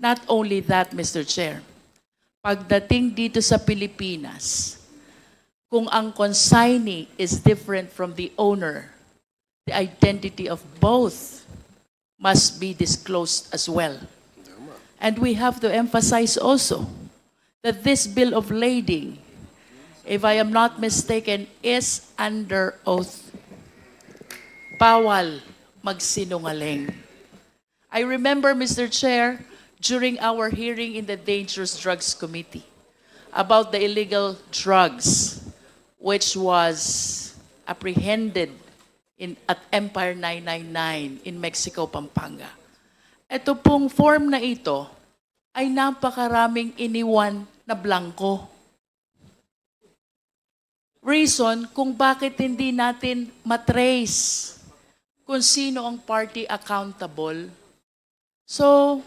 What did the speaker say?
Not only that, Mr. Chair, pagdating dito sa Pilipinas, kung ang consignee is different from the owner, the identity of both must be disclosed as well. And we have to emphasize also that this bill of lading, if I am not mistaken, is under oath. Bawal magsinungaling. I remember, Mr. Chair, during our hearing in the Dangerous Drugs Committee about the illegal drugs which was apprehended in, at Empire 999 in Mexico, Pampanga. Ito pong form na ito ay napakaraming iniwan na blanco. Reason kung bakit hindi natin matrace kung sino ang party accountable. So,